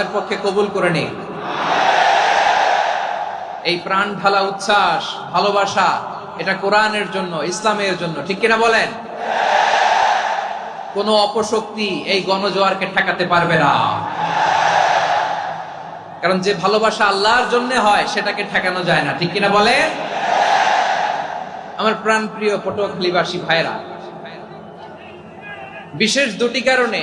আপনার পক্ষে কবুল করে নিন এই প্রাণ ঢালা উচ্ছ্বাস, ভালোবাসা, এটা কোরআনের জন্য, ইসলামের জন্য, ঠিক কিনা বলেন? কোন অপশক্তি এই গণজোয়ারকে ঠেকাতে পারবে না। কারণ যে ভালোবাসা আল্লাহর জন্য হয়, সেটাকে ঠেকানো যায় না, ঠিক কিনা বলেন? আমার প্রাণ প্রিয় পটুয়াখালীবাসী ভাইরা, বিশেষ দুটি কারণে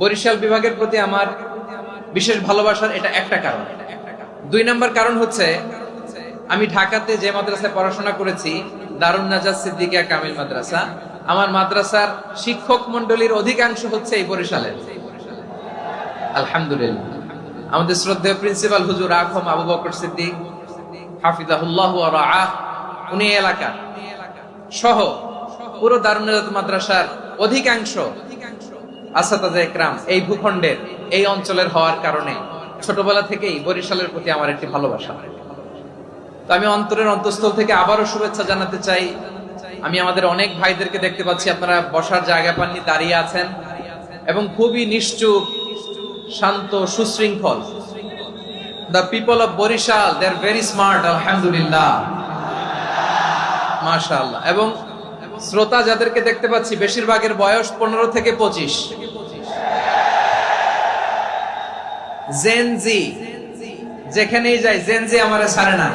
বরিশাল বিভাগের প্রতি আমার বিশেষ ভালোবাসার এটা একটা কারণ। দুই নম্বর কারণ হচ্ছে, আমি ঢাকাতে যে মাদ্রাসায় পড়াশোনা করেছি দারুণ নাজাজ সিদ্দিকিয়া কামিল মাদ্রাসা, আমার মাদ্রাসার শিক্ষক মন্ডলীর অধিকাংশ হচ্ছে এই বরিশালের। আলহামদুলিল্লাহ। আমাদের শ্রদ্ধেয় প্রিন্সিপাল হুজুর আখম আবু বকর সিদ্দিক, হাফিজাহুল্লাহ রাআহ, উনি এই এলাকার। সহ পুরো দারুণ নাজাত মাদ্রাসার অধিকাংশ আসাতাজা একরাম, এই ভূখণ্ডের, এই অঞ্চলের হওয়ার কারণে ছোটবেলা থেকেই বরিশালের প্রতি আমার একটি ভালোবাসা। তো আমি অন্তরের অন্তঃস্থল থেকে আবারও শুভেচ্ছা জানাতে চাই। আমি আমাদের অনেক ভাইদেরকে দেখতে পাচ্ছি, আপনারা বসার জায়গা পাননি, দাঁড়িয়ে আছেন। এবং খুবই নিশ্চুপ, শান্ত, সুশৃঙ্খল। The people of Barishal they are very smart আলহামদুলিল্লাহ। মাশাআল্লাহ। এবং শ্রোতা যাদেরকে দেখতে পাচ্ছি, বেশিরভাগের বয়স পনেরো থেকে পঁচিশ। জেনজি যেখানেই যাই জেনজি আমার সারে না।